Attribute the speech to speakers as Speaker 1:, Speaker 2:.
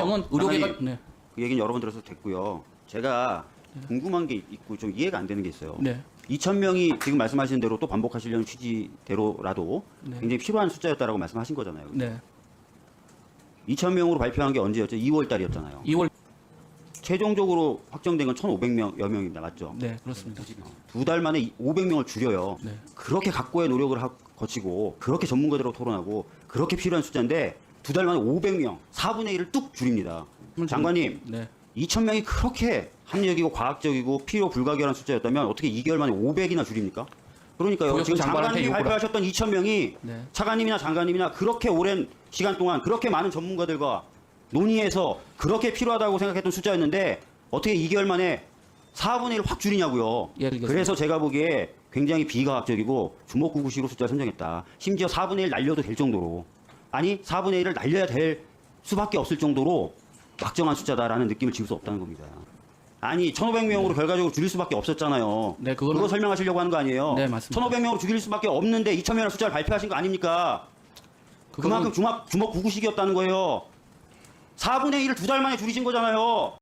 Speaker 1: 병원 의료계가
Speaker 2: 장관님,
Speaker 1: 네.
Speaker 2: 그 얘기는 여러 번 들어서 됐고요. 제가 궁금한 게 있고 좀 이해가 안 되는 게 있어요.
Speaker 1: 네.
Speaker 2: 2천 명이 지금 말씀하시는 대로 또 반복하시려는 취지대로라도
Speaker 1: 네.
Speaker 2: 굉장히 필요한 숫자였다라고 말씀하신 거잖아요.
Speaker 1: 네.
Speaker 2: 2천 명으로 발표한 게 언제였죠? 2월 달이었잖아요.
Speaker 1: 2월
Speaker 2: 최종적으로 확정된 건 1,500명 여 명입니다. 맞죠?
Speaker 1: 네, 그렇습니다.
Speaker 2: 두 달 만에 500명을 줄여요.
Speaker 1: 네.
Speaker 2: 그렇게 각고의 노력을 하- 거치고 그렇게 전문가들하고 토론하고 그렇게 필요한 숫자인데 두 달 만에 500명, 4분의 1을 뚝 줄입니다. 장관님,
Speaker 1: 네.
Speaker 2: 2천 명이 그렇게 합리적이고 과학적이고 필요 불가결한 숫자였다면 어떻게 2개월 만에 500이나 줄입니까? 그러니까요. 지금 장관님이 발표하셨던 2천 명이
Speaker 1: 네.
Speaker 2: 차관님이나 장관님이나 그렇게 오랜 시간 동안 그렇게 많은 전문가들과 논의해서 그렇게 필요하다고 생각했던 숫자였는데 어떻게 2개월 만에 4분의 1을 확 줄이냐고요.
Speaker 1: 예.
Speaker 2: 그래서 제가 보기에 굉장히 비과학적이고 주먹구구식으로 숫자를 선정했다. 심지어 4분의 1 날려도 될 정도로 아니 4분의 1을 날려야 될 수밖에 없을 정도로 막정한 숫자다라는 느낌을 지울 수 없다는 겁니다. 아니 1,500명으로 결과적으로 줄일 수밖에 없었잖아요.
Speaker 1: 네, 그거는-
Speaker 2: 그거 설명하시려고 하는 거 아니에요?
Speaker 1: 네, 맞습니다.
Speaker 2: 1,500명으로 줄일 수밖에 없는데 2,000명의 숫자를 발표하신 거 아닙니까?
Speaker 1: 그거는-
Speaker 2: 그만큼 주먹, 주먹 구구식이었다는 거예요. 4분의 1을 두 달 만에 줄이신 거잖아요.